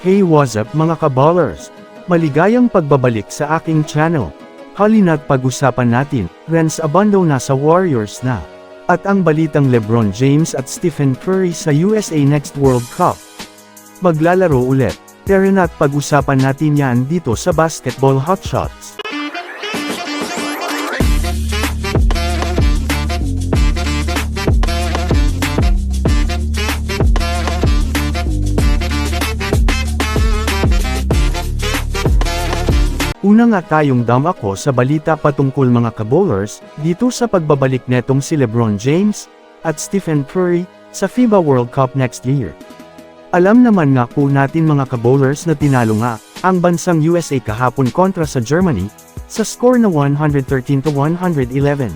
Hey what's up mga kaballers? Maligayang pagbabalik sa aking channel. Halina't pag-usapan natin, Renz Abando na sa Warriors na. At ang balitang Lebron James at Stephen Curry sa USA Next World Cup. Maglalaro ulit. Tara na't pag-usapan natin yan dito sa Basketball Hotshots. Una nga tayong dam ako sa balita patungkol mga kabowlers, dito sa pagbabalik netong si Lebron James, at Stephen Curry, sa FIBA World Cup next year. Alam naman nga po natin mga kabowlers na tinalo nga, ang bansang USA kahapon kontra sa Germany, sa score na 113 to 111.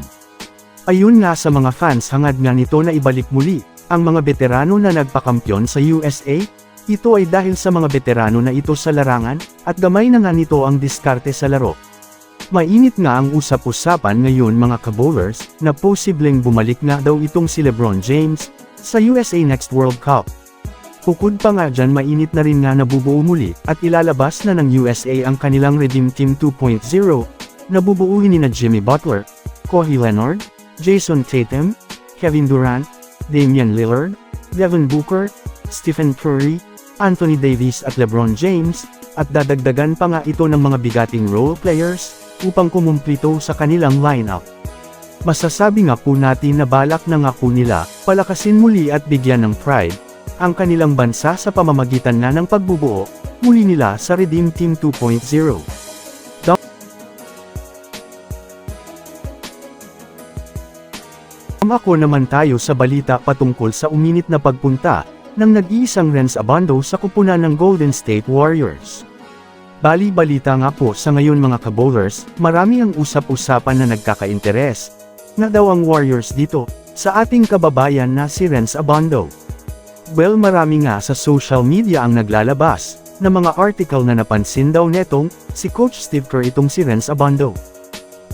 Ayun nga sa mga fans hangad nga nito na ibalik muli, ang mga veterano na nagpakampyon sa USA, ito ay dahil sa mga veterano na ito sa larangan, at gamay na nga nito ang diskarte sa laro. Mainit nga ang usap-usapan ngayon mga kabowlers, na posibleng bumalik nga daw itong si Lebron James, sa USA Next World Cup. Bukod pa nga dyan mainit na rin nga nabubuo muli, at ilalabas na ng USA ang kanilang Redeem Team 2.0, na bubuuin ni na Jimmy Butler, Kawhi Leonard, Jason Tatum, Kevin Durant, Damian Lillard, Devin Booker, Stephen Curry, Anthony Davis at LeBron James, at dadagdagan pa nga ito ng mga bigating role players, upang kumumplito sa kanilang lineup. Masasabi nga po natin na balak na nga po nila, palakasin muli at bigyan ng pride, ang kanilang bansa sa pamamagitan na ng pagbubuo, muli nila sa Redeem Team 2.0. Ako naman tayo sa balita patungkol sa uminit na pagpunta, ng nag-iisang Renz Abando sa kupunan ng Golden State Warriors. Bali-balita nga po sa ngayon mga kabowlers, marami ang usap-usapan na nagkaka-interes, na daw ang Warriors dito, sa ating kababayan na si Renz Abando. Well marami nga sa social media ang naglalabas, na mga article na napansin daw netong, si Coach Steve Kerr itong si Renz Abando.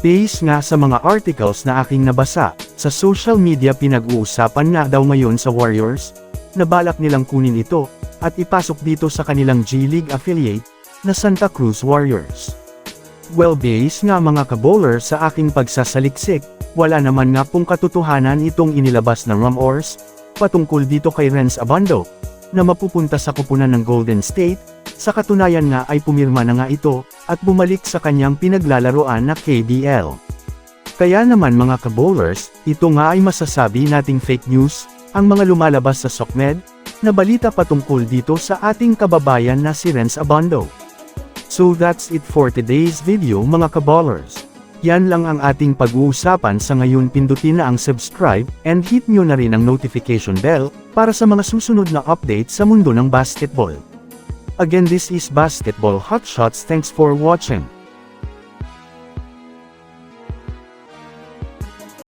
Based nga sa mga articles na aking nabasa, sa social media pinag-uusapan nga daw ngayon sa Warriors, na balak nilang kunin ito, at ipasok dito sa kanilang G-League affiliate, na Santa Cruz Warriors. Well based nga mga kabowler sa aking pagsasaliksik, wala naman nga pong katotohanan itong inilabas ng Rumors, patungkol dito kay Renz Abando, na mapupunta sa kupunan ng Golden State, sa katunayan nga ay pumirma na nga ito, at bumalik sa kanyang pinaglalaroan na KBL. Kaya naman mga kabowlers, ito nga ay masasabi nating fake news, ang mga lumalabas sa SOCMED, na balita patungkol dito sa ating kababayan na si Renz Abando. So that's it for today's video mga kaballers. Yan lang ang ating pag-uusapan sa ngayon pindutin na ang subscribe, and hit nyo na rin ang notification bell, para sa mga susunod na update sa mundo ng basketball. Again this is Basketball Hotshots thanks for watching.